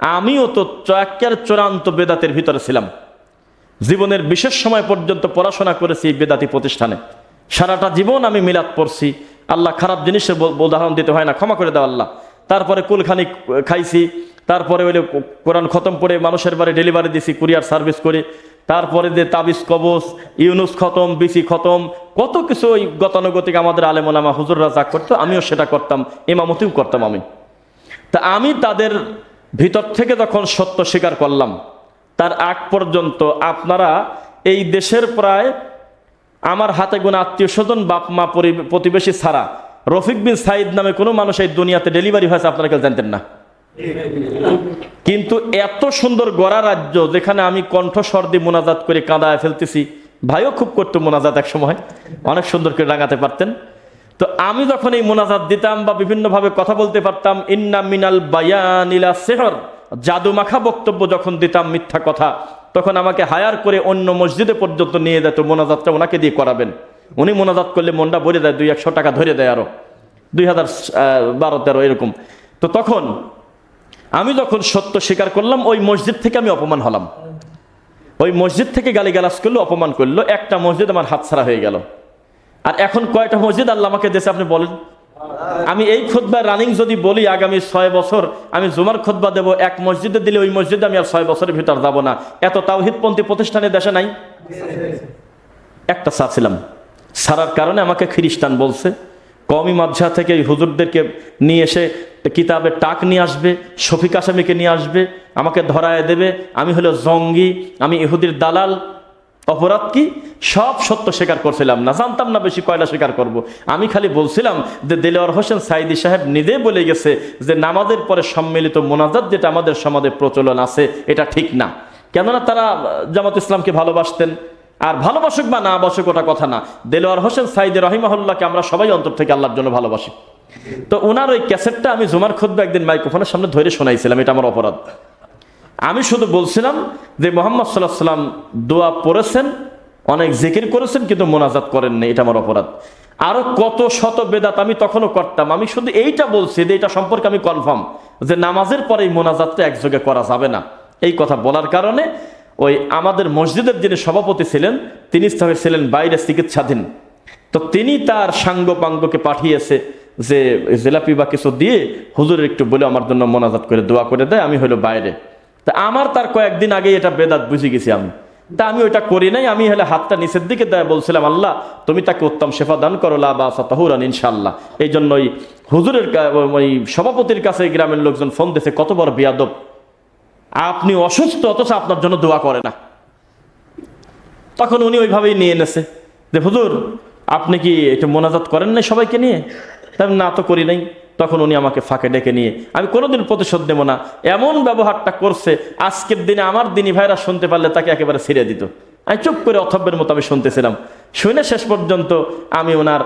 আমিও তো চয়াক্কের চূড়ান্ত বেদাতের ভিতরে ছিলাম। জীবনের বিশেষ সময় পর্যন্ত পড়াশোনা করেছি বেদাতি প্রতিষ্ঠানে। সারাটা জীবন আমি মিলাদ পড়ছি। আল্লাহ খারাপ জিনিসের উদাহরণ দিতে হয় না, ক্ষমা করে দাও আল্লাহ। তারপরে কুলখানি খাইছি, তারপরে ওই কোরআন খতম করে মানুষের বাড়ি ডেলিভারি দিছি, কুরিয়ার সার্ভিস করে। তারপরে যে তাবিজ কবচ ইউনুস খতম, বিসি খতম, কত কিছু ওই গতানুগতিক আমাদের আলেমোলামা হুজুররা যা করতো, আমিও সেটা করতাম, ইমামতিও করতাম আমি। তা আমি তাদের ভিতর থেকে যখন সত্য স্বীকার করলাম, তার আগ পর্যন্ত আপনারা এই দেশের প্রায় আমার হাতে গোনা আত্মীয় স্বজন, বাপ, মা পরি- প্রতিবেশী ছাড়া রফিক বিন সাইদ নামে কোনো মানুষ এই দুনিয়াতে ডেলিভারি হয়েছে আপনারা কেউ জানতেন না। কিন্তু এত সুন্দর গড়া রাজ্য যেখানে আমি কণ্ঠস্বর দিয়ে মোনাজাত করে কাঁদায় ফেলতেছি, ভাইও খুব করতো মোনাজাত এক সময়, অনেক সুন্দর করে রাঙাতে পারতেন। তো আমি যখন এই মোনাজাত দিতাম বা বিভিন্নভাবে কথা বলতে পারতাম, ইন্না মিনাল বায়ানিলা সেহর জাদু মাখা বক্তব্য যখন দিতাম মিথ্যা কথা, তখন আমাকে হায়ার করে অন্য মসজিদে পর্যন্ত নিয়ে যেত মোনাজাতটা ওনাকে দিয়ে করাবেন। উনি মোনাজাত করলে মনটা ভরে দেয় দুই একশো টাকা ধরে দেয় আরও। দুই হাজার বারো, তেরো, এরকম। তো তখন আমি যখন সত্য স্বীকার করলাম, ওই মসজিদ থেকে আমি অপমান হলাম। ওই মসজিদ থেকে গালিগালাজ করল, অপমান করল, একটা মসজিদ আমার হাতছাড়া হয়ে গেল। আর এখন কয়টা মসজিদ আল্লাহ আমাকে দেশে আপনি বলেন। আমি এই খোদবা রানিং যদি বলি, আগামী ছয় বছর আমি জুমার খোদবা দেবো, এক মসজিদে দিলে ওই মসজিদে আমি আর ছয় বছরের ভিতর যাব না। এত তাওহিদপন্থী প্রতিষ্ঠানে দেশে নাই? একটা চাচ্ছিলাম সারার কারণে আমাকে খ্রিস্টান বলছে কমি মাঝা থেকে এই হুজুরদেরকে নিয়ে এসে কিতাবের টাক নিয়ে আসবে, শফিক আসামিকে নিয়ে আসবে, আমাকে ধরায় দেবে, আমি হলো জঙ্গি, আমি ইহুদির দালাল অপরাধ কি? সব সত্য স্বীকার করছিলাম। না জানতাম না বেশি কয়লা স্বীকার করব। আমি খালি বলছিলাম যে দেলোয়ার হোসেন সাইদি সাহেব নিজে বলে গেছে যে নামাজের পরে সম্মিলিত মোনাজাত যেটা আমাদের সমাজে প্রচলন আছে, এটা ঠিক না। কেননা তারা জামাত ইসলামকে ভালোবাসতেন। আর ভালোবাসুক বা না বাসুক ওটা কথা না। দেলোয়ার হোসেন সাইদি রহিমাহুল্লাহকে আমরা সবাই অন্তর থেকে আল্লাহর জন্য ভালোবাসি। তো ওনার ওই ক্যাসেটটা আমি জুমার খুদ্া একদিন মাইক্রোফোনের সামনে ধরে শোনাইছিলাম, এটা আমার অপরাধ। আমি শুধু বলছিলাম যে মোহাম্মদ সাল্লাহ সাল্লাম দোয়া পড়েছেন, অনেক জিকির করেছেন, কিন্তু মোনাজাত করেননি। এটা আমার অপরাধ। আরও কত শত বেদাত আমি তখনও করতাম। আমি শুধু এইটা বলছি যে এটা সম্পর্কে আমি কনফার্ম যে নামাজের পরে এই মোনাজাতটা একযোগে করা যাবে না। এই কথা বলার কারণে ওই আমাদের মসজিদের যিনি সভাপতি ছিলেন, তিনি ছিলেন বাইরে চিকিৎসাধীন। তো তিনি তার সাঙ্গ পাঙ্গকে পাঠিয়েছে যে জেলাপি বা কিছু দিয়ে হুজুর একটু বলে আমার জন্য মোনাজাত করে দোয়া করে দেয়, আমি হলো বাইরে। তা আমার তার কয়েকদিন আগে এটা বেদাত বুঝে গেছি আমি। তা আমি ওইটা করি নাই, আমি হলে হাতটা নিচের দিকে দেয়, বলছিলাম, আল্লাহ, তুমি তাকে উত্তম শেফা দান করো বা ইনশাল্লাহ এই জন্য ওই হুজুরের ওই সভাপতির কাছে গ্রামের লোকজন ফোন দিয়েছে কত বড় বিয়াদব। আপনি অসুস্থ, অথচ আপনার জন্য দোয়া করে না। তখন উনি ওইভাবেই নিয়ে এনেছে, যে, হুজুর, আপনি কি একটু মোনাজাত করেন নাই সবাইকে নিয়ে? না, তো করি নাই। তখন উনি আমাকে ফাঁকে ডেকে নিয়ে, আমি কোনোদিন প্রতিশোধ নেব না। এমন ব্যবহারটা করছে, আজকের দিনে আমার দিনী ভাইরা শুনতে পারলে তাকে একেবারে ছেড়ে দিত। আমি চুপ করে অথব্যের মতো আমি শুনতেছিলাম। শুনে শেষ পর্যন্ত আমি ওনার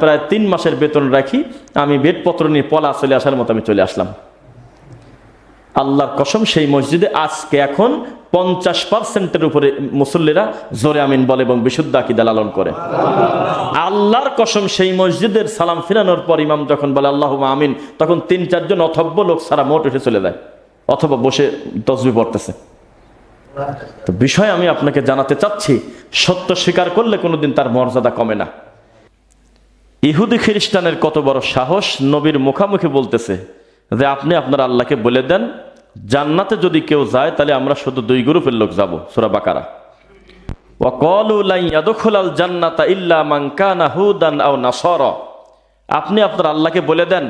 প্রায় তিন মাসের বেতন রাখি, আমি বেডপত্র নিয়ে পলা চলে আসার মতো আমি চলে আসলাম। আল্লাহর কসম, সেই মসজিদে আজকে এখন পঞ্চাশ পার্সেন্টের উপরে মুসল্লিরা জোরে আমিন বলে এবং বিশুদ্ধ আকিদা লালন করে। আল্লাহর কসম, সেই মসজিদের সালাম ফিরানোর পর ইমাম যখন বলে আল্লাহ আমিন তখন তিন চারজন অথব্য লোক সারা মোট উঠে চলে যায়, অথবা বসে তসবি পড়তেছে। তো বিষয় আমি আপনাকে জানাতে চাচ্ছি, সত্য স্বীকার করলে কোনোদিন তার মর্যাদা কমে না। ইহুদি খ্রিস্টানের কত বড় সাহস, নবীর মুখামুখি বলতেছে যে আপনি আপনার আল্লাহকে বলে দেন, জান্নাতে যদি কেউ যায়, তাহলে আমরা শুধু দুই গ্রুপের লোক যাব, সুরা বাকারা। জান্নাতা ইল্লা মান কানা হুদান আও নাসারা। আপনি আপনার আল্লাহকে বলে দেন,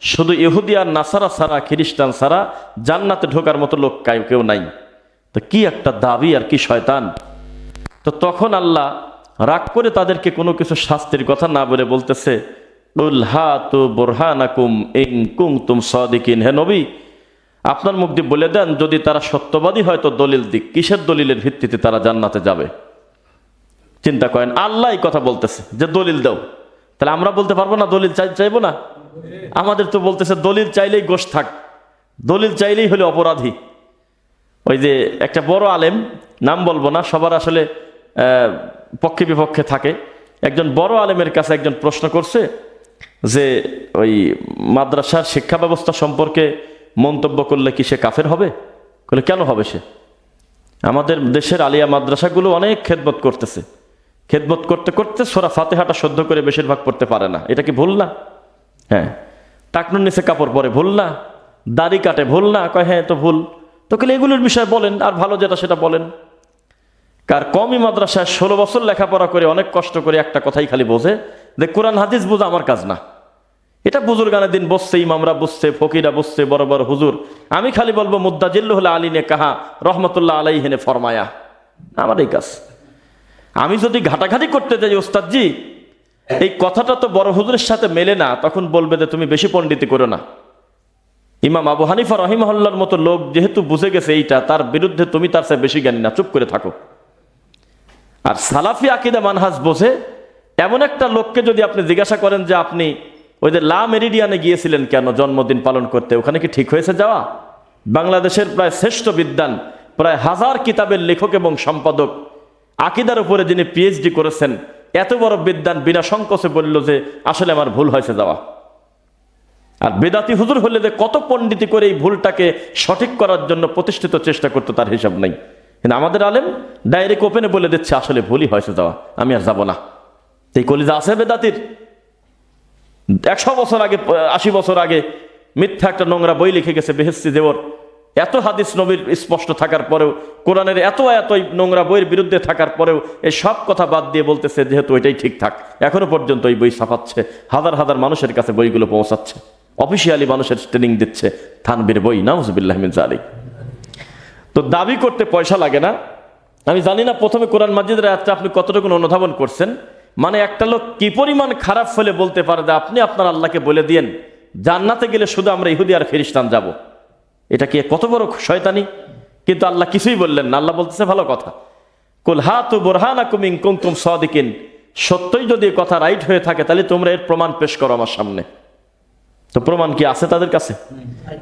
শুধু ইহুদি আর নাসারা ছাড়া, খ্রিস্টান ছাড়া জান্নাতে ঢোকার মতো লোক কেউ নাই। তো কি একটা দাবি আর কি শয়তান। তো তখন আল্লাহ রাগ করে তাদেরকে কোনো কিছু শাস্তির কথা না বলে বলতেছে আপনার মুখ দিয়ে বলে দেন, যদি তারা সত্যবাদী হয়, তো দলিল দিক। কিসের দলিলের ভিত্তিতে তারা জান্নাতে যাবে? চিন্তা করেন আল্লাহ কথা বলতেছে যে দলিল দাও। তাহলে আমরা বলতে পারব না দলিল চাই চাইব না? আমাদের তো বলতেছে, দলিল চাইলেই গোশ থাক। দলিল চাইলেই হলে অপরাধী। ওই যে একটা বড় আলেম, নাম বলব না, সবার আসলে পক্ষে বিপক্ষে থাকে। একজন বড় আলেমের কাছে একজন প্রশ্ন করছে যে ওই মাদ্রাসার শিক্ষা ব্যবস্থা সম্পর্কে মন্তব্য করলে কি সে কাফের হবে? বলে, কেন হবে সে? আমাদের দেশের আলিয়া মাদ্রাসাগুলো অনেক খেদমত করতেছে। খেদমত করতে করতে সোরা ফাতেহাটা সহ্য করে বেশিরভাগ পড়তে পারে না। এটা কি ভুল না? হ্যাঁ। টাকনুর নিচে কাপড় পরে ভুল না? দাড়ি কাটে ভুল না? কয় হ্যাঁ তো ভুল। তো কেলে এগুলোর বিষয়ে বলেন? আর ভালো যেটা সেটা বলেন। কার কমই মাদ্রাসায় ষোলো বছর লেখাপড়া করে অনেক কষ্ট করে একটা কথাই খালি বোঝে যে, কোরআন হাদিস বোঝা আমার কাজ না। এটা বুজুর্গানের দিন বসছে, ইমামরা বসছে, ফকিরা বসছে, বড় বড় হুজুর। আমি খালি বলব মুদ্দাজিল্লু হলে আলীনে কাহা, রহমতুল্লাহ আলাই হেনে ফরমায়া। আমার এই কাজ। আমি যদি ঘাটাঘাটি করতে যাই, ওস্তাদজি, এই কথাটা তো বড় হুজুরের সাথে মেলে না, তখন বলবে যে তুমি বেশি পণ্ডিতি করো না। ইমাম আবু হানিফা রহিমহল্লার মতো লোক যেহেতু বুঝে গেছে এইটা, তার বিরুদ্ধে তুমি তার চেয়ে বেশি জ্ঞানী না, চুপ করে থাকো। আর সালাফি আকিদা মানহাজ বোঝে, এমন একটা লোককে যদি আপনি জিজ্ঞাসা করেন যে আপনি ওই যে লা মেরিডিয়ানে গিয়েছিলেন কেন? জন্মদিন পালন করতে। ওখানে কি ঠিক হয়েছে যাওয়া? বাংলাদেশের প্রায় শ্রেষ্ঠ বিদ্যান প্রায় হাজার কিতাবের লেখক এবং সম্পাদক, আকিদার উপরে যিনি পিএইচডি করেছেন, এত বড় বিদ্যান বিনা সংকোচে বলল যে, আসলে আমার ভুল হয়েছে যাওয়া। আর বেদাতি হুজুর হলে যে কত পণ্ডিতি করে এই ভুলটাকে সঠিক করার জন্য প্রতিষ্ঠিত চেষ্টা করতো, তার হিসাব নেই। কিন্তু আমাদের আলেম ডাইরেক্ট ওপেনে বলে দিচ্ছে, আসলে ভুলই হয়েছে যাওয়া, আমি আর যাব না। এই কলিজা আছে বেদাতির? একশো বছর আগে, আশি বছর আগে মিথ্যা একটা নোংরা বই লিখে গেছে বেহেস্তি দেওর। এত হাদিস নবীর স্পষ্ট থাকার পরেও, কোরআনের এত এত নোংরা বইয়ের বিরুদ্ধে থাকার পরেও, এই সব কথা বাদ দিয়ে বলতেছে যেহেতু ওইটাই ঠিকঠাক এখনও পর্যন্ত ওই বই ছাপাচ্ছে, হাজার হাজার মানুষের কাছে বইগুলো পৌঁছাচ্ছে, অফিসিয়ালি মানুষের ট্রেনিং দিচ্ছে, থানবির বই নাউজবিল্লাহমিন জালি তো দাবি করতে পয়সা লাগে না। আমি জানি না প্রথমে কোরআন মাজিদের আয়াতটা আপনি কতটুকু অনুধাবন করছেন। মানে একটা লোক কি পরিমাণ খারাপ ফলে বলতে পারে যে আপনি আপনার আল্লাহকে বলে দিয়েন, জান্নাতে গেলে শুধু আমরা ইহুদি আর খ্রিস্টান যাব। এটা কি কত বড় শয়তানি? কিন্তু আল্লাহ কিছুই বললেন না। আল্লাহ বলতেছে ভালো কথা। কুল হা তু বোরহানা কুমিং কুমকুম সদিকিন। সত্যই যদি কথা রাইট হয়ে থাকে, তাহলে তোমরা এর প্রমাণ পেশ করো আমার সামনে। তো প্রমাণ কি আছে তাদের কাছে?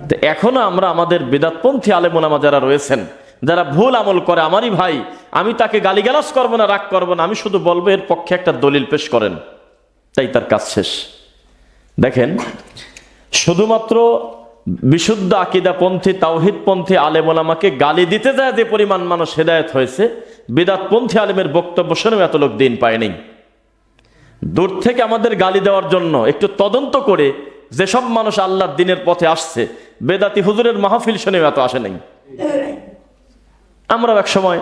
তো এখনও আমরা আমাদের বেদাতপন্থী আলেমোনামা যারা রয়েছেন যারা ভুল আমল করে, আমারই ভাই, আমি তাকে গালিগালাজ করব না, রাগ করব না, আমি শুধু বলব, এর পক্ষে একটা দলিল পেশ করেন। তাই তার কাজ শেষ। দেখেন, শুধুমাত্র বিশুদ্ধ আকিদাপন্থী, তাওহিদপন্থী আলেমোলামাকে গালি দিতে যায় যে পরিমাণ মানুষ হেদায়ত হয়েছে, বেদাতপন্থী আলেমের বক্তব্য শুনেও এত লোক দিন পায়নি দূর থেকে আমাদের গালি দেওয়ার জন্য একটু তদন্ত করে যেসব মানুষ আল্লাহর দিনের পথে আসছে, বেদাতি হুজুরের মাহফিল শুনেও এত আসে নাই। আমরাও এক সময়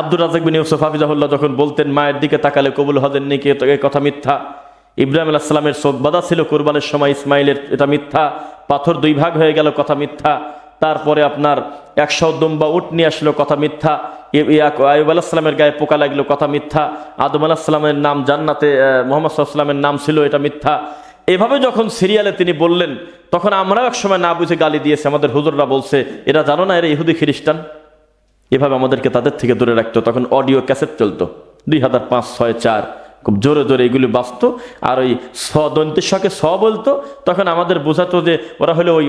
আব্দুর রাজাক বিন ইউসুফ হাফিজাহুল্লাহ যখন বলতেন, মায়ের দিকে তাকালে কবুল হদের নিকে এই কথা মিথ্যা। ইব্রাহিম আলাহ সাল্লামের চোখ বাধা ছিল কোরবানের সময়, ইসমাইলের এটা মিথ্যা। পাথর দুই ভাগ হয়ে গেল, কথা মিথ্যা। তারপরে আপনার একশো দুম্বা উট নিয়ে আসলো, কথা মিথ্যা। আয়ুব আলাহিসাল্লামের গায়ে পোকা লাগল, কথা মিথ্যা। আদম আলাহিসাল্লামের নাম জান্নাতে মোহাম্মদ সাল্লামের নাম ছিল, এটা মিথ্যা। এভাবে যখন সিরিয়ালে তিনি বললেন, তখন আমরাও এক সময় না বুঝে গালি দিয়েছে। আমাদের হুজুররা বলছে, এরা জানো না এরা ইহুদি খ্রিস্টান? এভাবে আমাদেরকে তাদের থেকে দূরে রাখতো। তখন অডিও ক্যাসেট চলতো। দুই হাজার পাঁচ, ছয়, চার, খুব জোরে জোরে এগুলি বাঁচত আর ওই স দন্তের শখে স বলতো। তখন আমাদের বোঝাতো যে ওরা হলো ওই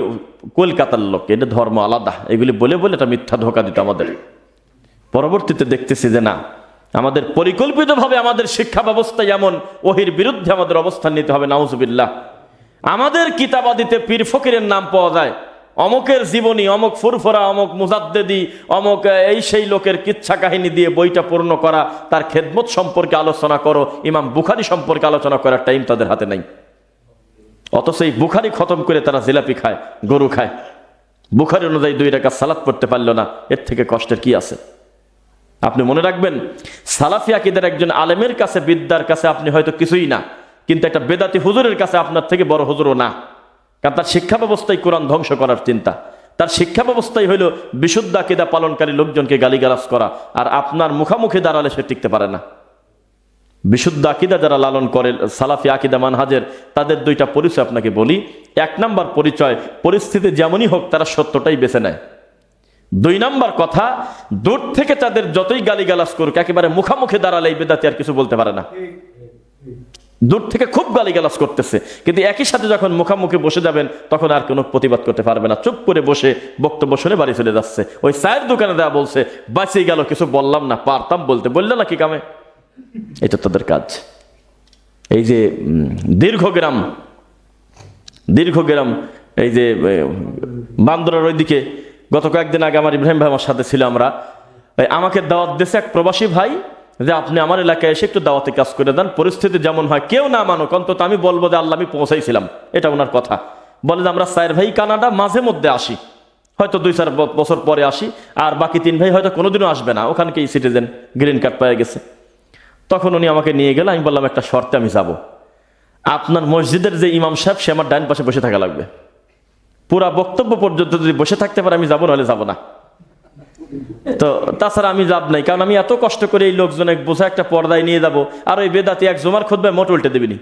কলকাতার লোক। এটা ধর্ম আলাদা। এগুলি বলে বলে এটা মিথ্যা ধোকা দিত আমাদের। পরবর্তীতে দেখতেছি যে না, আমাদের পরিকল্পিতভাবে আমাদের শিক্ষা ব্যবস্থা এমন, ওহির বিরুদ্ধে আমাদের অবস্থান নিতে হবে, নাউজুবিল্লাহ। আমাদের কিতাবাদিতে পীর ফকিরের নাম পাওয়া যায়। অমকের জীবনী, অমক ফুরফুরা, অমক মুজাদ্দেদি, অমক এই সেই লোকের কিচ্ছা কাহিনী দিয়ে বইটা পূর্ণ করা, তার খেদমত সম্পর্কে আলোচনা করো, ইমাম বুখারি সম্পর্কে আলোচনা করার টাইম তাদের হাতে নাই। অথচ এই বুখারি খতম করে তারা জিলাপি খায়, গরু খায়। বুখারি অনুযায়ী দুই টাকা সালাদ পড়তে পারল না, এর থেকে কষ্টের কি আছে? আপনি মনে রাখবেন, সালাফি আকিদের একজন আলেমের কাছে, বিদ্যার কাছে আপনি হয়তো কিছুই না, কিন্তু একটা বেদাতি হুজুরের কাছে আপনার থেকে বড় হুজুরও না। কারণ তার শিক্ষা ব্যবস্থায় কোরআন ধ্বংস করার চিন্তা। তার শিক্ষা ব্যবস্থাই হইল বিশুদ্ধ আকিদা পালনকারী লোকজনকে গালিগালাজ করা, আর আপনার মুখামুখি দাঁড়ালে সে টিকতে পারে না। বিশুদ্ধ আকিদা যারা লালন করে, সালাফি আকিদা মানহাজের, তাদের দুইটা পরিচয় আপনাকে বলি। এক নাম্বার পরিচয়, পরিস্থিতি যেমনই হোক, তারা সত্যটাই বেছে নেয়। দুই নাম্বার কথা, দূর থেকে তাদের যতই গালিগালাজ করুক, একেবারে মুখামুখি দাঁড়ালে এই বেদাতি আর কিছু বলতে পারে না। দূর থেকে খুব গালিগালাজ করতেছে। কিন্তু একই সাথে যখন মুখামুখি বসে যাবেন, তখন আর কোনো প্রতিবাদ করতে পারবে না। চুপ করে বসে বক্তব্য শুনে বাড়ি চলে যাচ্ছে। ওই চায়ের দোকানে দেওয়া বলছে, বাঁচিয়ে গেল, কিছু বললাম না, পারতাম বলতে। বললে না কি কামে? এটা তাদের কাজ। এই যে দীর্ঘগ্রাম দীর্ঘগ্রাম এই যে বান্দরার বান্দরের ওইদিকে, গত কয়েকদিন আগে আমার ইব্রাহিম ভাই আমার সাথে ছিল আমরা। আমাকে দাওয়াত দিয়েছে এক প্রবাসী ভাই যে আপনি আমার এলাকায় এসে একটু দাওয়াতে কাজ করে দেন, পরিস্থিতি যেমন হয়, কেউ না মানুক, অন্তত আমি বলব যে আল্লাহ, আমি পৌঁছাইছিলাম। এটা ওনার কথা। বলে যে আমরা সাইর ভাই কানাডা, মাঝে মধ্যে আসি। হয়তো দুই চার বছর পরে আসি, আর বাকি তিন ভাই হয়তো কোনোদিনও আসবে না। ওখানকেই সিটিজেন গ্রিন কার্ড পেয়ে গেছে। তখন উনি আমাকে নিয়ে গেলে, আমি বললাম, একটা শর্তে আমি যাব। আপনার মসজিদের যে ইমাম সাহেব, সে আমার ডাইন পাশে বসে থাকা লাগবে। পুরা বক্তব্য পর্যন্ত যদি বসে থাকতে পারে, আমি যাব, নাহলে যাব না। তো তাছাড়া আমি যাব নাই, কারণ আমি এত কষ্ট করে এই লোকজনে বোঝা একটা পর্দায় নিয়ে যাব, আর ওই বেদাতি এক জমার খুদবে মোট উল্টে দেবিনি।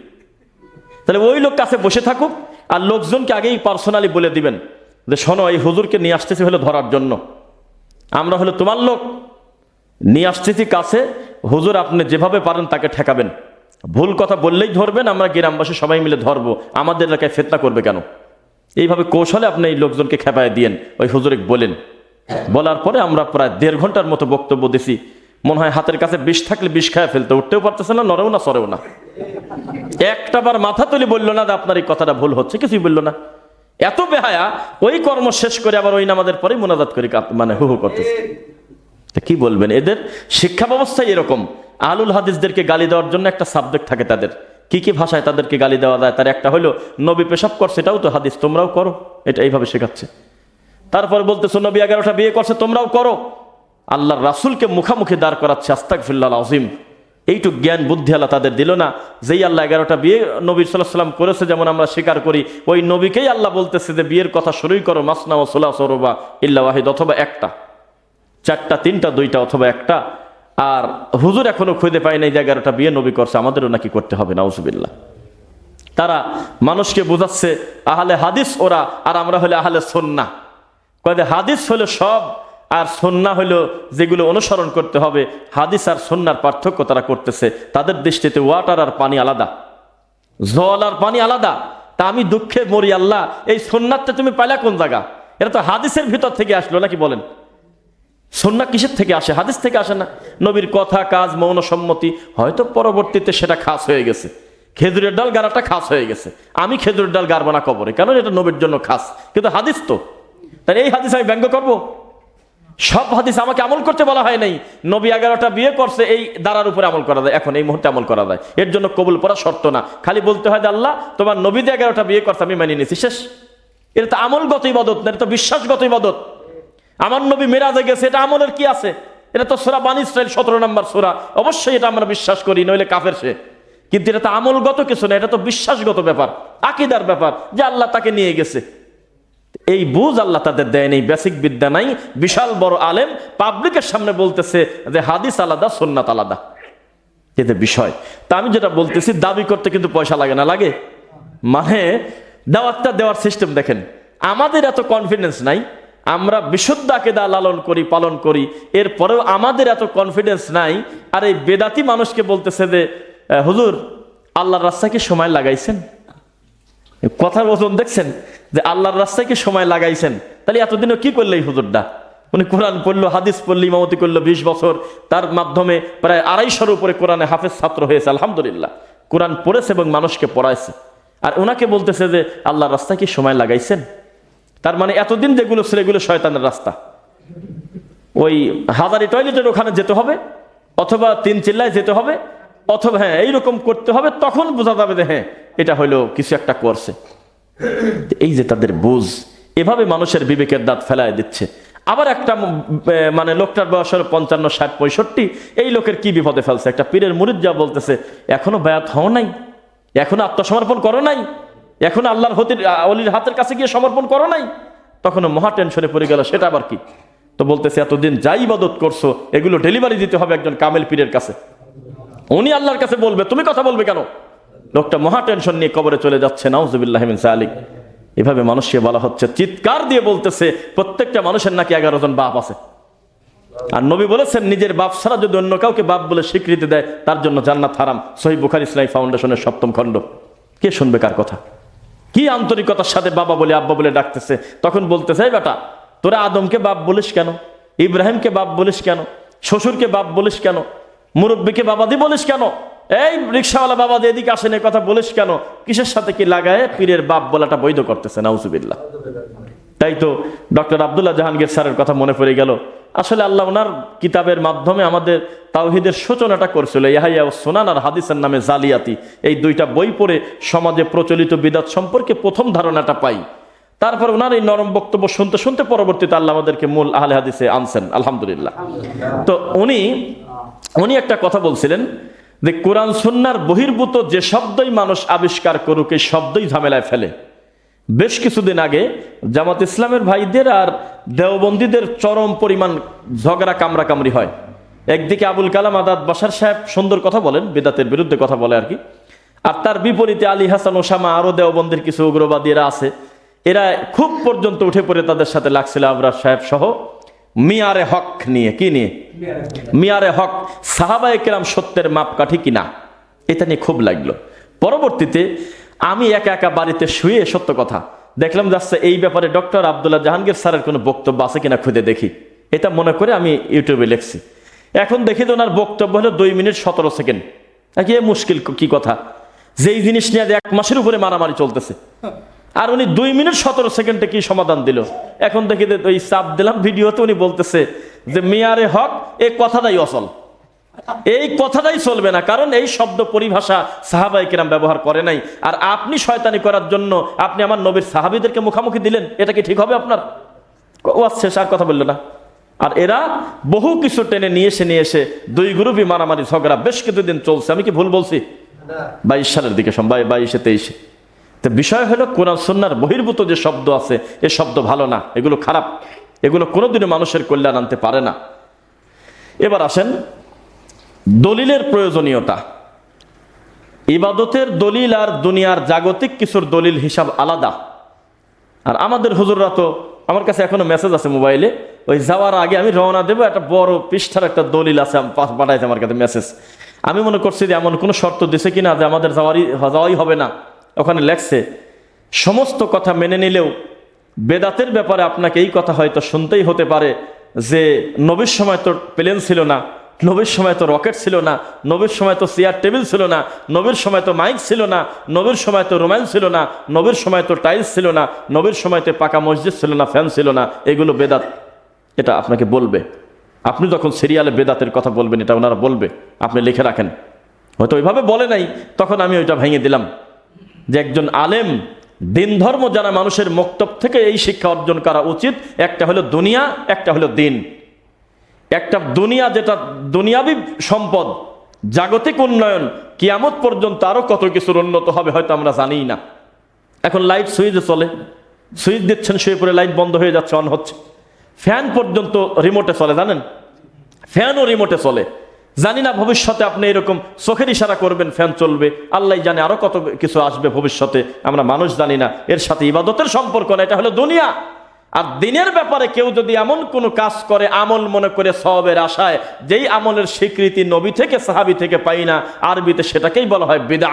তাহলে ওই লোক কাছে বসে থাকুক, আর লোকজনকে আগেই পার্সোনালি বলে দিবেন যে, শোনো, এই হুজুরকে নিয়ে আসতেছি হলো ধরার জন্য। আমরা হলো তোমার লোক, নিয়ে আসতেছি কাছে, হুজুর আপনি যেভাবে পারেন তাকে ঠেকাবেন। ভুল কথা বললেই ধরবেন, আমরা গ্রামবাসী সবাই মিলে ধরবো, আমাদের এলাকায় ফেতনা করবে কেন? এইভাবে কৌশলে আপনি এই লোকজনকে খেপায় দিয়েন, ওই হুজুরে বলেন। বলার পরে আমরা প্রায় দেড় ঘণ্টার মতো বক্তব্য দিছি। মনে হয় হাতের কাছে বিষ থাকলে বিষ খায় ফেলতে, উঠতেও পারতেছে না, নড়েও না, সরেও না। একটা বার মাথা তুলে বলল না আপনার এই কথাটা ভুল হচ্ছে, কিছুই বলল না। এত বেহায়া, ওই কর্ম শেষ করে আবার ওই নামাদের পরে মোনাজাত করে মানে হু হু করতেছে। কি বলবেন, এদের শিক্ষা ব্যবস্থাই এরকম। আলুল হাদিসদেরকে গালি দেওয়ার জন্য একটা সাবজেক্ট থাকে তাদের। কি কি ভাষায় তাদেরকে গালি দেওয়া যায়? তার একটা হলো, নবী পেশাব করছে এটাও তো হাদিস, তোমরাও করো। এটা এইভাবে শেখাচ্ছে। তারপর বলতেছো, নবী এগারোটা বিয়ে করছে, তোমরাও করো। আল্লাহর রাসুলকে মুখামুখি দাঁড় করাচ্ছে আস্তাক ফিল্লাল আজিম এইটুক জ্ঞান, বুদ্ধি আল্লাহ তাদের দিল না। যেই আল্লাহ এগারোটা বিয়ে নবী সাল্লাহ সাল্লাম করেছে, যেমন আমরা স্বীকার করি, ওই নবীকেই আল্লাহ বলতেছে যে, বিয়ের কথা শুরুই করো, মাসনা ও সোলা সরবা ইল্লা ওয়াহিদ, অথবা একটা। চারটা, তিনটা, দুইটা, অথবা একটা। আর হুজুর এখনও খুঁজে পায় নাই যে, এগারোটা বিয়ে নবী করছে, আমাদেরও নাকি করতে হবে, নাউজুবিল্লাহ। তারা মানুষকে বোঝাচ্ছে, আহলে হাদিস ওরা, আর আমরা হলে আহলে সন্না কয়ে হাদিস হলো সব আর সন্না হলো যেগুলো অনুসরণ করতে হবে। হাদিস আর সন্ন্যার পার্থক্য তারা করতেছে। তাদের দৃষ্টিতে ওয়াটার আর পানি আলাদা। জল আর পানি আলাদা। তা আমি দুঃখে মরি, আল্লাহ, এই সন্ন্যাতটা তুমি পাইলা কোন জায়গা? এটা তো হাদিসের ভিতর থেকে আসলো নাকি বলেন? সন্না কিসের থেকে আসে? হাদিস থেকে আসে না। নবীর কথা, কাজ, মৌন, সম্মতি, হয়তো পরবর্তীতে সেটা খাস হয়ে গেছে। খেজুরের ডাল গাড়াটা খাস হয়ে গেছে। আমি খেজুরের ডাল গাড়বো না কবরে। কারণ এটা নবীর জন্য খাস। কিন্তু হাদিস তো। তাহলে এই হাদিস আমি ব্যঙ্গ করব? সব হাদিস আমাকে আমল করতে বলা হয় নাই। নবী এগারোটা বিয়ে করছে, এই দ্বারার উপরে আমল করা যায়। এখন এই মুহূর্তে আমল করা যায়। এর জন্য কবুল পড়া শর্ত না। খালি বলতে হয় আল্লাহ, তোমার নবী দিয়ে এগারোটা বিয়ে করছে, আমি মানিয়ে নিয়েছি। শেষ। এটা তো আমলগত ইবাদত না এটা তো বিশ্বাসগত ইবাদত। আমার নবী মেরাজে গেছে, এটা আমলের কি আছে? এটা তো সোরা বান ইসরাইল সতেরো নম্বর সোরা। অবশ্যই এটা আমরা বিশ্বাস করি, নইলে কাফের সে। কিন্তু এটা তো আমলগত কিছু না, এটা তো বিশ্বাসগত ব্যাপার, আকিদার ব্যাপার যে আল্লাহ তাকে নিয়ে গেছে। এই বুঝ আল্লাহ তাদের দেয় নেই বেসিক বিদ্যা নাই বিশাল বড় আলেম পাবলিকের সামনে বলতেছে যে হাদিস আলাদা সোননাথ আলাদা। এতে বিষয়। তা আমি যেটা বলতেছি দাবি করতে কিন্তু পয়সা লাগে না লাগে? মানে দাওয়াতটা দেওয়ার সিস্টেম দেখেন আমাদের এত কনফিডেন্স নাই আমরা বিশুদ্ধ আকেদা লালন করি পালন করি এরপরেও আমাদের এত কনফিডেন্স নাই আর এই বেদাতি মানুষকে বলতেছে যে "আহ, হুজুর আল্লাহর রাস্তায় কি সময় লাগাইছেন? কথার ওজন দেখছেন যে আল্লাহর রাস্তায় কি সময় লাগাইছেন? তাহলে এতদিনও কি করলে এই হুজুরটা? উনি কোরআন পড়ল, হাদিস পড়ল, ইমামতি করল বিশ বছর। তার মাধ্যমে প্রায় আড়াইশোর উপরে কোরআনে হাফেজ ছাত্র হয়েছে, আলহামদুলিল্লাহ। কোরআন পড়েছে এবং মানুষকে পড়াইছে। আর ওনাকে বলতেছে যে, আল্লাহর রাস্তায় কি সময় লাগাইছেন? তার মানে এতদিন যেগুলো ছিল, এগুলো শয়তানের রাস্তা। ওই হাজারি টয়লেটের ওখানে যেতে হবে, অথবা তিন চিল্লায় যেতে হবে অথবা হ্যাঁ এইরকম করতে হবে, তখন বোঝা যাবে যে হ্যাঁ এটা হলো কিছু একটা করছে। এই যে তাদের বুঝ, এভাবে মানুষের বিবেকের দাঁত ফেলায় দিচ্ছে। আবার একটা মানে লোকটার বয়স হলো পঞ্চান্ন, ষাট, পঁয়ষট্টি, এই লোকের কি বিপদে ফেলছে? একটা পীরের মুরিদ যা বলতেছে, এখনও বায়াত হও নাই, এখনও আত্মসমর্পণ করো নাই, এখন আল্লাহর হতির অলির হাতের কাছে গিয়ে সমর্পণ করো নাই। তখনও মহা টেনশনে পড়ে গেল, সেটা আবার কি? তো বলতেছে, এতদিন যাই ইবাদত করছ, এগুলো ডেলিভারি দিতে হবে একজন কামেল পীরের কাছে। উনি আল্লাহর কাছে বলবে, তুমি কথা বলবে কেন? লোকটা মহা টেনশন নিয়ে কবরে চলে যাচ্ছে নাউজুবিল্লাহমিন সালিক। এভাবে মানুষকে বলা হচ্ছে, চিৎকার দিয়ে বলতেছে, প্রত্যেকটা মানুষের নাকি এগারো জন বাপ আছে। আর নবী বলেছেন, নিজের বাপ ছাড়া যদি অন্য কাউকে বাপ বলে স্বীকৃতি দেয়, তার জন্য জান্নাত হারাম। সহি বুখার, ইসলামী ফাউন্ডেশনের সপ্তম খণ্ড। কে শুনবে কার কথা? কি আন্তরিকতার সাথে বাবা বলে, আব্বা বলে ডাকতেছে? তখন বলতেছে, "এই বেটা, তোরা আদমকে বাপ বলিস কেন? ইব্রাহিমকে বাপ বলিস কেন? শ্বশুরকে বাপ বলিস কেন? মুরব্বীকে বাবাদি বলিস কেন? এই রিক্সাওয়ালা বাবা যে এদিকে আসেন কথা বলিস কেন? কিসের সাথে কি লাগায়? পীরের বাপ বলাটা বৈধ করতেছে, নাউজুবিল্লাহ। তাই তো ডক্টর আবদুল্লাহ জাহাঙ্গীর স্যারের কথা মনে পড়ে গেল। আসলে আল্লাহ ওনার কিতাবের মাধ্যমে আমাদের তাওহিদের সূচনাটা করছিল। ও সোনান আর হাদিসের নামে জালিয়াতি। এই দুইটা বই পড়ে সমাজে প্রচলিত বিদাত সম্পর্কে প্রথম ধারণাটা পাই। তারপর ওনার এই নরম বক্তব্য শুনতে শুনতে পরবর্তীতে আল্লাহ আমাদেরকে মূল আহলে হাদিসে আনছেন, আলহামদুলিল্লাহ। তো উনি উনি একটা কথা বলছিলেন যে কোরআন সুন্নার বহির্ভূত যে শব্দই মানুষ আবিষ্কার করুক, এই শব্দই ঝামেলায় ফেলে। বেশ কিছুদিন আগে জামাত ইসলামের ভাইদের আর দেওবন্দীদের চরম পরিমাণ ঝগড়া কামড়া কামড়ি হয়। একদিকে আবুল কালাম আদাদ বাসার সাহেব সুন্দর কথা বলেন, বেদাতের বিরুদ্ধে কথা বলে আর কি, আর তার বিপরীতে আলী হাসান, ওসামা আরও দেওবন্দির কিছু উগ্রবাদীরা আছে। এরা খুব পর্যন্ত উঠে পড়ে তাদের সাথে লাগছিল আবরার সাহেব সহ। মিয়ারে হক নিয়ে, কি নিয়ে? মিয়ারে হক, সাহাবায়ে কেরাম সত্যের মাপকাঠি কিনা? এটা নিয়ে খুব লাগল। পরবর্তীতে আমি একা একা বাড়িতে শুয়ে সত্য কথা, দেখলাম যাচ্ছে এই ব্যাপারে ডক্টর আবদুল্লাহ জাহাঙ্গীর স্যারের কোনো বক্তব্য আছে কিনা খুঁজে দেখি। এটা মনে করে আমি ইউটিউবে লিখছি। এখন দেখি তো ওনার বক্তব্য হলো দুই মিনিট সতেরো সেকেন্ড। কি মুশকিল কি কথা? যেই জিনিস নিয়ে এক মাসের উপরে মারামারি চলতেছে। আর উনি দুই মিনিট সতেরো সেকেন্ডে কি সমাধান দিল? এখন দেখি ওই চাপ দিলাম ভিডিওতে উনি বলতেছে যে মিয়ারে হক এই কথাটাই অসল এই কথাটাই চলবে না কারণ এই শব্দ পরিভাষা সাহাবাই কিরাম ব্যবহার করে নাই। আর আপনি শয়তানি করার জন্য আপনি আমার নবীর সাহাবিদেরকে মুখামুখি দিলেন এটা কি ঠিক হবে আপনার? ও শেষ আর কথা বলল না। আর এরা বহু কিছু টেনে নিয়ে এসে নিয়ে এসে দুই গ্রুপই মারামারি ঝগড়া বেশ কিছুদিন চলছে। আমি কি ভুল বলছি? বাইশ সালের দিকে বাইশে তেইশে। তো বিষয় হলো, কোরআন সন্ন্যার বহির্ভূত যে শব্দ আছে, এ শব্দ ভালো না, এগুলো খারাপ। এগুলো কোনোদিনও মানুষের কল্যাণ আনতে পারে না। এবার আসেন, দলিলের প্রয়োজনীয়তা। ইবাদতের দলিল আর দুনিয়ার জাগতিক কিছুর দলিল হিসাব আলাদা। আর আমাদের হুজুররা তো, আমার কাছে এখনও মেসেজ আছে মোবাইলে, ওই যাওয়ার আগে আমি রওনা দেবো, একটা বড় পৃষ্ঠার একটা দলিল আছে পাঠাইছে আমার কাছে মেসেজ আমি মনে করছি যে এমন কোনো শর্ত দিছে কিনা যে আমাদের যাওয়ারই যাওয়াই হবে না। ওখানে লেখছে, সমস্ত কথা মেনে নিলেও বেদাতের ব্যাপারে আপনাকে এই কথা হয়তো শুনতেই হতে পারে যে নবীর সময় তো প্লেন ছিল না, নবীর সময় তো রকেট ছিল না, নবীর সময় তো চেয়ার টেবিল ছিল না, নবীর সময় তো মাইক ছিল না, নবীর সময় তো রোম্যান্স ছিল না, নবীর সময় তো টাইলস ছিল না, নবীর সময় তো পাকা মসজিদ ছিল না, ফ্যান ছিল না, এগুলো বেদাত, এটা আপনাকে বলবে। আপনি যখন সিরিয়ালে বেদাতের কথা বলবেন, এটা ওনারা বলবে, আপনি লিখে রাখেন। হয়তো ওইভাবে বলে নাই, তখন আমি ওইটা ভেঙে দিলাম। যে একজন আলেম, দিন ধর্ম যারা মানুষের মক্তব থেকে এই শিক্ষা অর্জন করা উচিত। একটা হলো দুনিয়া, একটা হলো দিন। একটা দুনিয়া যেটা দুনিয়াবি সম্পদ, জাগতিক উন্নয়ন, কিয়ামত পর্যন্ত আরও কত কিছুর উন্নত হবে হয়তো আমরা জানিই না। এখন লাইট সুইচে চলে, সুইচ দিচ্ছেন, শুয়ে পরে লাইট বন্ধ হয়ে যাচ্ছে, অন হচ্ছে। ফ্যান পর্যন্ত রিমোটে চলে, জানেন? ফ্যানও রিমোটে চলে। জানি না ভবিষ্যতে আপনি এরকম চোখের ইশারা করবেন, ফ্যান চলবে। আল্লাহ জানে আরও কত কিছু আসবে ভবিষ্যতে। আমরা মানুষ জানি না, এর সাথে ইবাদতের সম্পর্ক না, এটা হলো দুনিয়া। আর দিনের ব্যাপারে কেউ যদি এমন কোনো কাজ করে, আমল মনে করে সবের আশায়, যেই আমলের স্বীকৃতি নবী থেকে, সাহাবি থেকে পাই না, আরবিতে সেটাকেই বলা হয় বিদা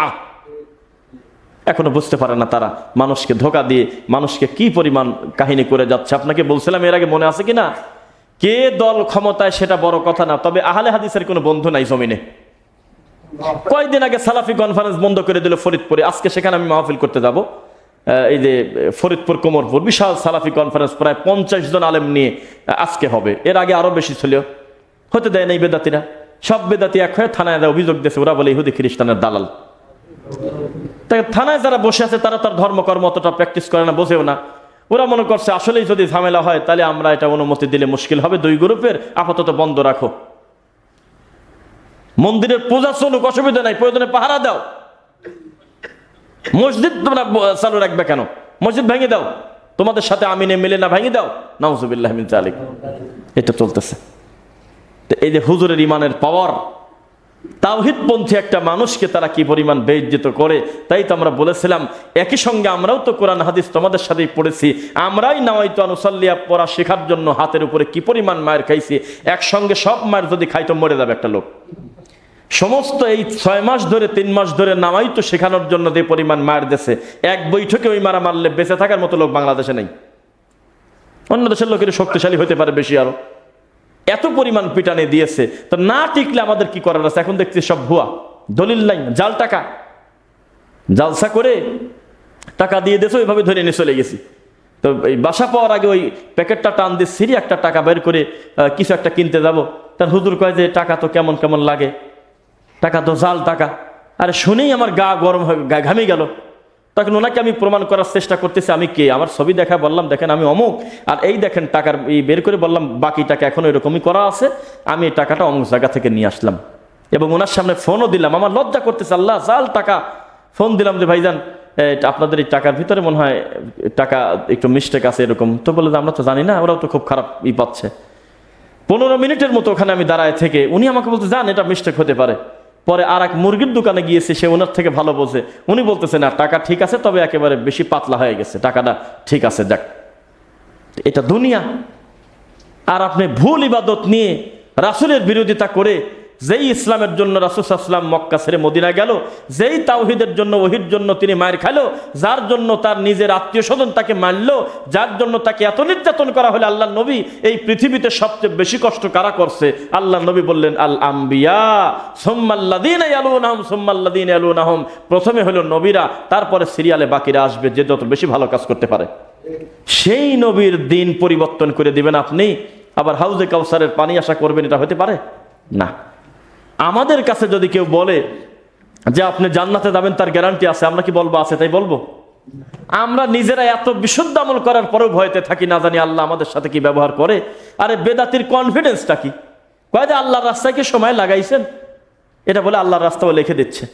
এখনও বুঝতে পারে না তারা, মানুষকে ধোকা দিয়ে, মানুষকে কি পরিমাণ কাহিনী করে যাচ্ছে। আপনাকে বলছিলাম এর আগে মনে আছে কিনা? কে দল ক্ষমতায় সেটা বড় কথা না, তবে আহলে হাদিসের কোনো বন্ধু নাই জমিনে। কয়েকদিন আগে সালাফি কনফারেন্স বন্ধ করে দিল ফরিদপুরে, আজকে সেখানে আমি মাহফিল করতে যাব। এই যে ফরিদপুর, কোমরপুর, বিশাল সালাফি কনফারেন্স প্রায় পঞ্চাশ জন আলেম নিয়ে আজকে হবে। এর আগে আরও বেশি ছিল। হতে দেয় না এই বেদাতিরা। সব বেদাতি এক হয়ে থানায় অভিযোগ দিয়েছে, ওরা বলে ইহুদি খ্রিস্টানের দালাল। তাই থানায় যারা বসে আছে, তারা তার ধর্মকর্ম অতটা প্র্যাকটিস করে না, বোঝেও না। ওরা মনে করছে, আসলেই যদি ঝামেলা হয়, তাহলে আমরা এটা অনুমতি দিলে মুশকিল হবে। দুই গ্রুপের আপাতত বন্ধ রাখো। মন্দিরের পূজা চলুক, অসুবিধা নাই, প্রয়োজনে পাহারা দাও। মসজিদ তোমরা চালু রাখবে কেন? মসজিদ ভেঙে দাও। তোমাদের সাথে আমিনে মিলে না, ভেঙে দাও। মিন এটা চলতেছে। এই যে হুজুরের ইমানের পাওয়ার তাওহিদপন্থী একটা মানুষকে তারা কি পরিমাণ বেইজ্জিত করে? তাই তো আমরা বলেছিলাম, একই সঙ্গে আমরাও তো কোরআন, হাদিস তোমাদের সাথেই পড়েছি। আমরাই নাওয়াইতো আনুসাল্লিয়া পড়া শেখার জন্য হাতের উপরে কি পরিমাণ মায়ের খাইছি? একসঙ্গে সব মায়ের যদি খাইতো মরে যাবে একটা লোক। সমস্ত এই ছয় মাস ধরে, তিন মাস ধরে নামাই তো শেখানোর জন্য যে পরিমাণ মায়ের দেশে। এক বৈঠকে ওই মারা মারলে বেঁচে থাকার মতো লোক বাংলাদেশে নেই। অন্য দেশের লোকের শক্তিশালী হতে পারে বেশি আরও। এত পরিমাণ পিটানে দিয়েছে, তো না টিকলে আমাদের কি করার আছে? এখন দেখছি সব ভুয়া। দলিল লাইন জাল টাকা। জালসা করে টাকা দিয়ে দিয়েছে, ওইভাবে ধরে নিয়ে চলে গেছি। তো এই বাসা পাওয়ার আগে ওই প্যাকেটটা টান দিয়ে সিরি একটা টাকা বের করে কিছু একটা কিনতে যাব। তার হুজুর কয় যে, টাকা তো কেমন কেমন লাগে। টাকা তো জাল টাকা। আরে শুনেই আমার গা গরম হয়ে ঘামে গেল। তখন ওনাকে আমি প্রমাণ করার চেষ্টা করতেছি, আমি কে? আমার ছবি দেখা বললাম, দেখেন আমি অমুক, আর এই দেখেন টাকার এই বের করে বললাম বাকি টাকা এখন এরকমই করা আছে, আমি এই টাকাটা অমুক জায়গা থেকে নিয়ে আসলাম। এবং ওনার সামনে ফোনও দিলাম, আমার লজ্জা করতেছে, আল্লাহ, জাল টাকা। ফোন দিলাম যে, ভাইজান আপনাদের এই টাকার ভিতরে মনে হয় টাকা একটু মিস্টেক আছে এরকম। তো বলে, আমরা তো জানি না, ওরাও তো খুব খারাপ ই পাচ্ছে। পনেরো মিনিটের মতো ওখানে আমি দাঁড়ায় থেকে, উনি আমাকে বলতে যান এটা মিস্টেক হতে পারে। পরে আর এক মুরগির দোকানে গিয়েছে, সে ওনার থেকে ভালো বোঝে উনি বলতেছে, না, টাকা ঠিক আছে, তবে একেবারে বেশি পাতলা হয়ে গেছে, টাকাটা ঠিক আছে, যাক। এটা দুনিয়া। আর আপনি ভুল ইবাদত নিয়ে রাসুলের বিরোধিতা করে যেই ইসলামের জন্য রাসুসাল্লাম মক্কা ছেড়ে মদিনা গেল, যেই তাওহিদের জন্য, ওহির জন্য তিনি মায়ের খাইলো, যার জন্য তার নিজের আত্মীয় স্বজন তাকে মারলো, যার জন্য তাকে এত নির্যাতন করা হলে আল্লাহ নবী, এই পৃথিবীতে সবচেয়ে বেশি কষ্ট কারা করছে? আল্লাহ নবী বললেন আল আম্বিয়া সোম্মাল্লাদিন আলুনাহম সোম্মাল্লাদিন আলুনাহম প্রথমে হলো নবীরা, তারপরে সিরিয়ালে বাকিরা আসবে, যে যত বেশি ভালো কাজ করতে পারে। সেই নবীর দিন পরিবর্তন করে দিবেন আপনি, আবার হাউজে কাউসারের পানি আশা করবেন এটা হতে পারে? না। আমাদের কাছে যদি কেউ বলে যে আপনি জান্নাতে যাবেন, তার গ্যারান্টি আছে। আমরা কি বলব? আছে, তাই বলব? আমরা নিজেরা এত বিশুদ্ধ আমল করার পরেও ভয়তে থাকি, না জানি আল্লাহ আমাদের সাথে কি ব্যবহার করে। আরে বেদাতির কনফিডেন্সটা কি? কয় যে আল্লাহর রাস্তায় কি সময় লাগাইছেন? এটা বলে আল্লাহর রাস্তাও লিখে দিচ্ছে।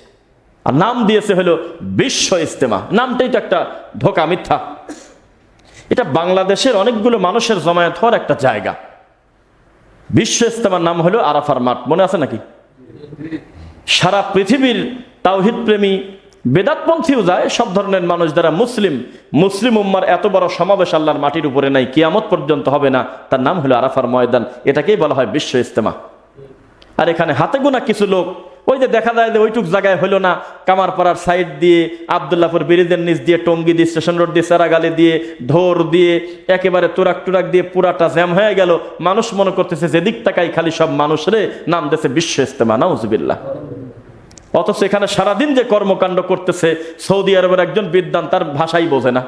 আর নাম দিয়েছে হলো বিশ্ব ইস্তেমা নামটাই তো একটা ধোকা, মিথ্যা। এটা বাংলাদেশের অনেকগুলো মানুষের জমায়েত হওয়ার একটা জায়গা। বিশ্ব ইস্তেমার নাম হলো আরাফার মাঠ। মনে আছে নাকি? সারা পৃথিবীর তাওহিদ প্রেমী বেদাতপন্থীও যায়, সব ধরনের মানুষ যারা মুসলিম মুসলিম উম্মার এত বড় সমাবেশ আল্লাহর মাটির উপরে নাই, কিয়ামত পর্যন্ত হবে না, তার নাম হলো আরাফার ময়দান, এটাকেই বলা হয় বিশ্ব ইস্তেমা আর এখানে হাতে গোনা কিছু লোক ওই যে দেখা যায় যে ওইটুক জায়গায় হলো না, কামারপাড়ার সাইড দিয়ে আবদুল্লাপুর ব্রিজের নিচ দিয়ে, টঙ্গি দিয়ে, স্টেশন রোড দিয়ে, সেরাগালি দিয়ে, ঢোর দিয়ে, একেবারে তুরাক টুরাক দিয়ে পুরাটা জ্যাম হয়ে গেল। মানুষ মনে করতেছে, যেদিক তাকাই খালি সব মানুষরে নাম দেশে বিশ্ব ইস্তেমা নাউজুবিল্লাহ। অথচ এখানে সারাদিন যে কর্মকাণ্ড করতেছে, সৌদি আরবের একজন বিদ্যান তার ভাষাই বোঝে না।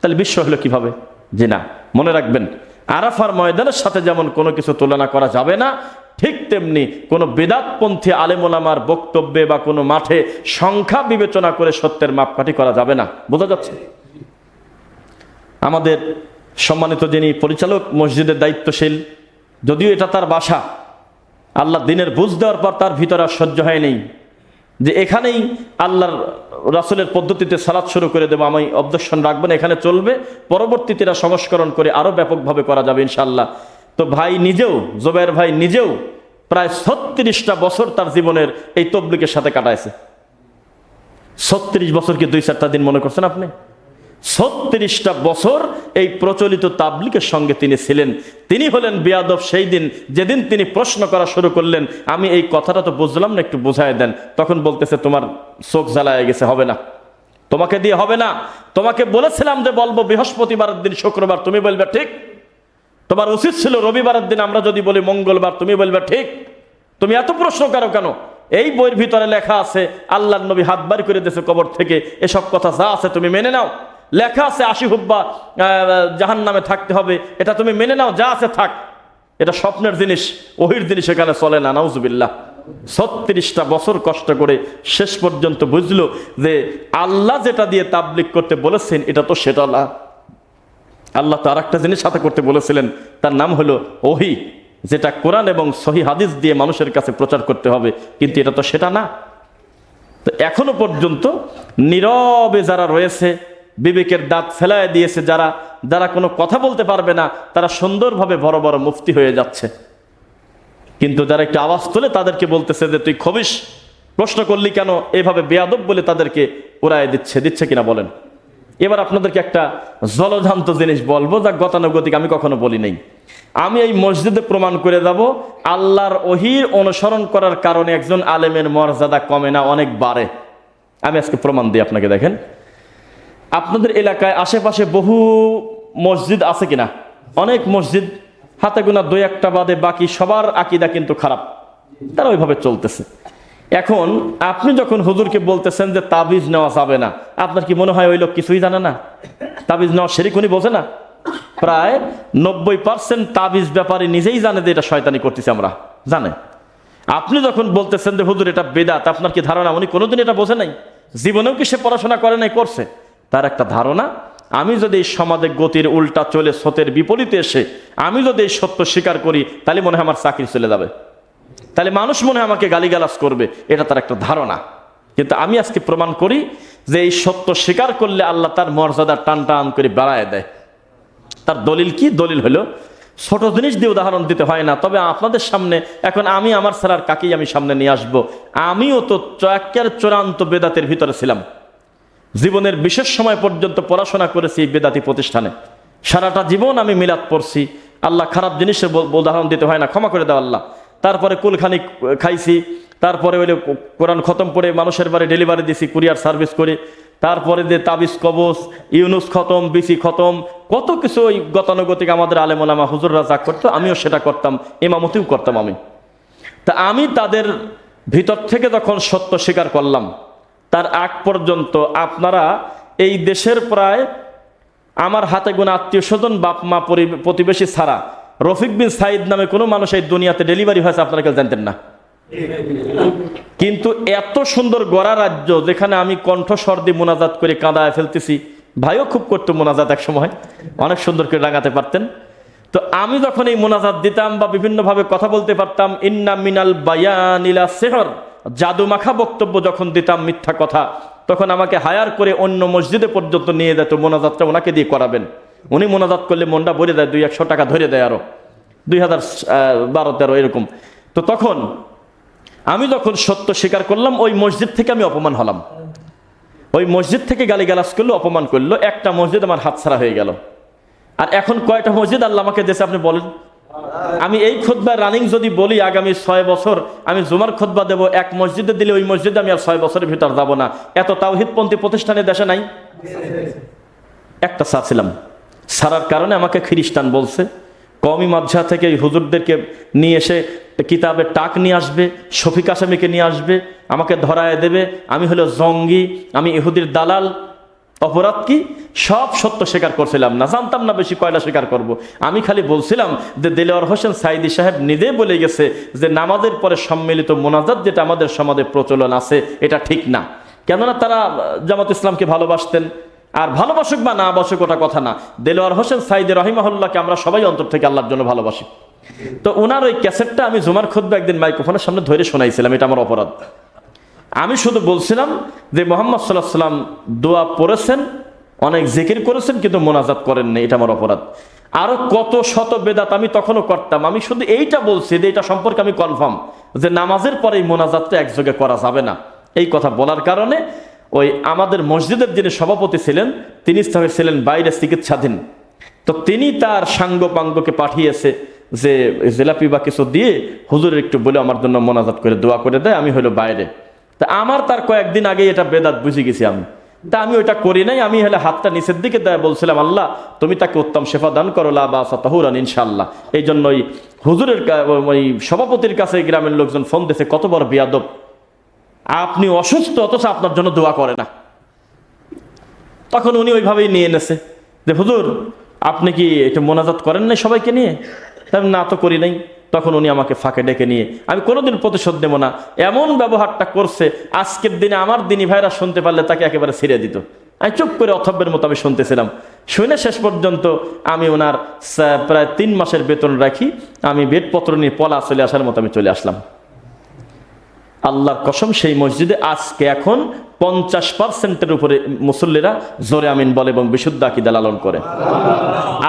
তাহলে বিশ্ব হলো কীভাবে? জি না। মনে রাখবেন, আরাফার ময়দানের সাথে যেমন কোনো কিছু তুলনা করা যাবে না ঠিক তেমনি কোনো বেদাতপন্থী আলেমোলামার বক্তব্যে বা কোনো মাঠে সংখ্যা বিবেচনা করে সত্যের মাপকাঠি করা যাবে না। বোঝা যাচ্ছে? আমাদের সম্মানিত যিনি পরিচালক, মসজিদের দায়িত্বশীল, যদিও এটা তার বাসা, আল্লাহ দিনের বুঝ দেওয়ার পর তার ভিতরে আর সহ্য হয় নেই। যে এখানেই আল্লাহর রাসুলের পদ্ধতিতে সালাদ শুরু করে দেবো, আমি অবদর্শন রাখবেন এখানে চলবে, পরবর্তীতে সংস্করণ করে আরও ব্যাপকভাবে করা যাবে ইনশাল্লাহ তো ভাই নিজেও জোবের ভাই নিজেও প্রায় ছত্রিশটা বছর তার জীবনের এই তবলিকের সাথে কাটাইছে। ছত্রিশ বছর কি দুই চারটা দিন মনে করছেন আপনি? ছত্রিশটা বছর এই প্রচলিত তাবলিকের সঙ্গে তিনি ছিলেন। তিনি হলেন বিয়াদব সেই দিন, যেদিন তিনি প্রশ্ন করা শুরু করলেন, আমি এই কথাটা তো বুঝলাম না, একটু বোঝায় দেন। তখন বলতেছে, তোমার চোখ জ্বালায় গেছে, হবে না। তোমাকে দিয়ে হবে না। তোমাকে বলেছিলাম যে বলব বৃহস্পতিবারের দিন শুক্রবার, তুমি বলবে, ঠিক তোমার উচিত ছিল রবিবারের দিন আমরা যদি বলি মঙ্গলবার, তুমি বলবে ঠিক। তুমি এত প্রশ্ন করো কেন? এই বইয়ের ভিতরে লেখা আছে আল্লাহ নবী হাত বার করে দিয়েছে কবর থেকে, এসব কথা যা আছে তুমি মেনে নাও। লেখা আছে, আশি হুব্বা জাহান নামে থাকতে হবে, এটা তুমি মেনে নাও, যা আছে থাক। এটা স্বপ্নের জিনিস, ওহির জিনিস এখানে চলে না, নাউজুবিল্লাহ। ছত্রিশটা বছর কষ্ট করে শেষ পর্যন্ত বুঝলো যে আল্লাহ যেটা দিয়ে তাবলিক করতে বলেছেন, এটা তো সেটা না। আল্লাহ তো আর একটা জিনিস সাথে করতে বলেছিলেন, তার নাম হলো ওহি, যেটা কোরআন এবং সহি হাদিস দিয়ে মানুষের কাছে প্রচার করতে হবে, কিন্তু এটা তো সেটা না। তো এখনও পর্যন্ত নীরবে যারা রয়েছে, বিবেকের দাঁত ফেলায় দিয়েছে যারা যারা কোনো কথা বলতে পারবে না, তারা সুন্দরভাবে বড় বড় মুফতি হয়ে যাচ্ছে। কিন্তু যারা একটু আওয়াজ তোলে তাদেরকে বলতেছে যে, তুই খবিস প্রশ্ন করলি কেন? এভাবে বেয়াদব বলে তাদেরকে উড়ায় দিচ্ছে দিচ্ছে কিনা বলেন? এবার আপনাদেরকে একটা জলজান্ত জিনিস বলব যা গতানুগতিক আমি কখনো বলি নাই। আমি এই মসজিদে প্রমাণ করে যাব, আল্লাহর ওহির অনুসরণ করার কারণে একজন আলেমের মর্যাদা কমে না, অনেক বাড়ে। আমি আজকে প্রমাণ দিই আপনাকে, দেখেন। আপনাদের এলাকায় আশেপাশে বহু মসজিদ আছে কিনা? অনেক মসজিদ, হাতে গোনা দুই একটা বাদে, বাকি সবার আকিদা কিন্তু খারাপ। তারা ওইভাবে চলতেছে। এখন আপনি যখন হুজুরকে বলতেছেন যে তাবিজ নেওয়া যাবে না, আপনার কি মনে হয় ওই লোক কিছুই জানে না? তাবিজ নেওয়া সেরিক উনি বোঝে না? প্রায় নব্বই পার্সেন্ট তাবিজ ব্যাপারে নিজেই জানে যে এটা শয়তানি করতেছি আমরা। জানে? আপনি যখন বলতেছেন যে হুজুর এটা বেদাত, আপনার কি ধারণা? উনি কোনোদিন এটা বোঝে নাই। জীবনেও কি সে পড়াশোনা করে নাই, করছে? তার একটা ধারণা, আমি যদি এই সমাজে গতির উল্টা চলে, স্রোতের বিপরীতে এসে আমি যদি এই সত্য স্বীকার করি, তাহলে মনে হয় আমার চাকরি চলে যাবে। তাহলে মানুষ মনে আমাকে গালিগালাজ করবে, এটা তার একটা ধারণা। কিন্তু আমি আজকে প্রমাণ করি যে এই সত্য স্বীকার করলে আল্লাহ তার মর্যাদা টান টান করে বাড়ায় দেয়। তার দলিল কি? দলিল হলো, ছোট জিনিস দিয়ে উদাহরণ দিতে হয় না, তবে আপনাদের সামনে, এখন আমি আমার ছাড়ার কাকেই আমি সামনে নিয়ে আসব? আমিও তো চয়াক্কের চূড়ান্ত বেদাতের ভিতরে ছিলাম। জীবনের বিশেষ সময় পর্যন্ত পড়াশোনা করেছি বেদাতি প্রতিষ্ঠানে। সারাটা জীবন আমি মিলাদ পড়ছি। আল্লাহ খারাপ জিনিসের উদাহরণ দিতে হয় না, ক্ষমা করে দেওয়া আল্লাহ। তারপরে কুলখানি খাইছি, তারপরে ওই কোরআন খতম করে মানুষের বাড়ি ডেলিভারি দিছি, কুরিয়ার সার্ভিস করে, তারপরে যে তাবিজ কবচ ইউনুস খতম, বিসি খতম, কত কিছু ওই গতানুগতিক আমাদের আলেমোলামা হুজুররা যা করতো, আমিও সেটা করতাম, ইমামতিও করতাম আমি। তা আমি তাদের ভিতর থেকে যখন সত্য স্বীকার করলাম, তার আগ পর্যন্ত আপনারা এই দেশের প্রায় আমার হাতে গোনা আত্মীয় স্বজন বাপ মা প্রতিবেশী ছাড়া রফিক বিন সাইদ নামে কোনো মানুষ এই দুনিয়াতে ডেলিভারি হয়েছে, আপনারা কেউ জানতেন না। কিন্তু এত সুন্দর গড়া রাজ্য যেখানে আমি কণ্ঠস্বর দিয়ে মোনাজাত করে কাঁদায় ফেলতেছি, ভাইও খুব করতো মোনাজাত এক সময়, অনেক সুন্দর করে রাঙাতে পারতেন। তো আমি যখন এই মোনাজাত দিতাম বা বিভিন্নভাবে কথা বলতে পারতাম, ইন্না মিনাল বায়ানিলা সেহর জাদু মাখা বক্তব্য যখন দিতাম মিথ্যা কথা, তখন আমাকে হায়ার করে অন্য মসজিদে পর্যন্ত নিয়ে যেত মোনাজাতটা ওনাকে দিয়ে করাবেন। উনি মোনাজাত করলে মনটা ভরে দেয়, দুই একশো টাকা ধরে দেয় আরও। দুই হাজার বারো, তেরো, এরকম। তো তখন আমি যখন সত্য স্বীকার করলাম, ওই মসজিদ থেকে আমি অপমান হলাম। ওই মসজিদ থেকে গালিগালাজ করল, অপমান করল, একটা মসজিদ আমার হাতছাড়া হয়ে গেল। আর এখন কয়টা মসজিদ আল্লাহ আমাকে দেশে আপনি বলেন? আমি এই খোদবা রানিং যদি বলি, আগামী ছয় বছর আমি জুমার খোদবা দেবো, এক মসজিদে দিলে ওই মসজিদে আমি আর ছয় বছরের ভিতর যাব না। এত তাওহিদপন্থী প্রতিষ্ঠানে দেশে নাই? একটা চাচ্ছিলাম সারার কারণে আমাকে খ্রিস্টান বলছে। কমি মাঝা থেকে হুজুরদেরকে নিয়ে এসে কিতাবে টাক নিয়ে আসবে, শফিক আসামিকে নিয়ে আসবে, আমাকে ধরায় দেবে, আমি হলো জঙ্গি, আমি ইহুদির দালাল, অপরাধ কি? সব সত্য স্বীকার করছিলাম না, জানতাম না বেশি কয়লা স্বীকার করব। আমি খালি বলছিলাম যে দেলোয়ার হোসেন সাইদি সাহেব নিজে বলে গেছে যে নামাজের পরে সম্মিলিত মোনাজাত যেটা আমাদের সমাজে প্রচলন আছে, এটা ঠিক না। কেননা তারা জামাত ইসলামকে ভালোবাসতেন আর ভালোবাসুক বা না বাসুক ওটা কথা না। দেলোয়ার হোসেন সাইদি রহিমাহুল্লাহকে আমরা সবাই অন্তর থেকে আল্লাহর জন্য ভালোবাসি। তো ওনার ওই ক্যাসেটটা আমি জুমার খুদ্া একদিন মাইক্রোফোনের সামনে ধরে শোনাইছিলাম, এটা আমার অপরাধ। আমি শুধু বলছিলাম যে মোহাম্মদ সাল্লাহ সাল্লাম দোয়া পড়েছেন, অনেক জিকির করেছেন, কিন্তু মোনাজাত করেন না এটা আমার অপরাধ। আরও কত শত বেদাত আমি তখনও করতাম। আমি শুধু এইটা বলছি যে এটা সম্পর্কে আমি কনফার্ম যে নামাজের পরে এই মোনাজাতটা একযোগে করা যাবে না। এই কথা বলার কারণে ওই আমাদের মসজিদের যিনি সভাপতি ছিলেন, তিনি ছিলেন বাইরে চিকিৎসাধীন। তো তিনি তার সাঙ্গ পাঙ্গকে পাঠিয়েছে যে জেলাপি বা কিছু দিয়ে হুজুর একটু বলে আমার জন্য মোনাজাত করে, দোয়া করে দেয়, আমি হলো বাইরে। তা আমার তার কয়েকদিন আগে এটা বেদাত বুঝে গেছি আমি। তা আমি ওইটা করি নাই, আমি হলে হাতটা নিচের দিকে দেয়, বলছিলাম, আল্লাহ, তুমি তাকে উত্তম শেফা দান করো বা ইনশাল্লাহ এই জন্য ওই হুজুরের ওই সভাপতির কাছে গ্রামের লোকজন ফোন দিয়েছে কত বড় বিয়াদব। আপনি অসুস্থ অথচ আপনার জন্য দোয়া করে না। তখন উনি ওইভাবেই নিয়ে এনেছে যে হুজুর আপনি কি একটু মোনাজাত করেন নাই সবাইকে নিয়ে? তা আমি, না তো করি নাই। তখন উনি আমাকে ফাঁকে ডেকে নিয়ে আমি কোনোদিন প্রতিশোধ নেব না। এমন ব্যবহারটা করছে আজকের দিনে আমার দিনী ভাইরা শুনতে পারলে তাকে একেবারে ছেড়ে দিত। আমি চুপ করে অথব্যের মতো আমি শুনতেছিলাম। শুনে শেষ পর্যন্ত আমি ওনার প্রায় তিন মাসের বেতন রাখি আমি বেডপত্র নিয়ে পলা চলে আসার মতো আমি চলে আসলাম। আল্লাহর কসম, সেই মসজিদে আজকে এখন পঞ্চাশ পার্সেন্টের উপরে মুসল্লিরা জোরে আমিন বলে এবং বিশুদ্ধ আকিদা লালন করে।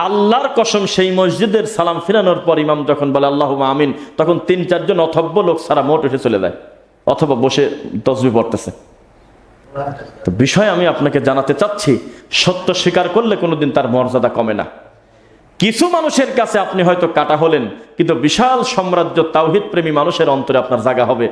আল্লাহর কসম, সেই মসজিদের সালাম ফিরানোর পর ইমাম যখন বলে আল্লাহ আমিন তখন তিন চারজন অথব্য লোক সারা মোট উঠে চলে যায়, অথবা বসে তসবি পড়তেছে। তো বিষয় আমি আপনাকে জানাতে চাচ্ছি, সত্য স্বীকার করলে কোনোদিন তার মর্যাদা কমে না। কিছু মানুষের কাছে আপনি হয়তো কাটা হলেন, কিন্তু বিশাল সাম্রাজ্য তাওহিদ প্রেমী মানুষের অন্তরে আপনার জায়গা হবে।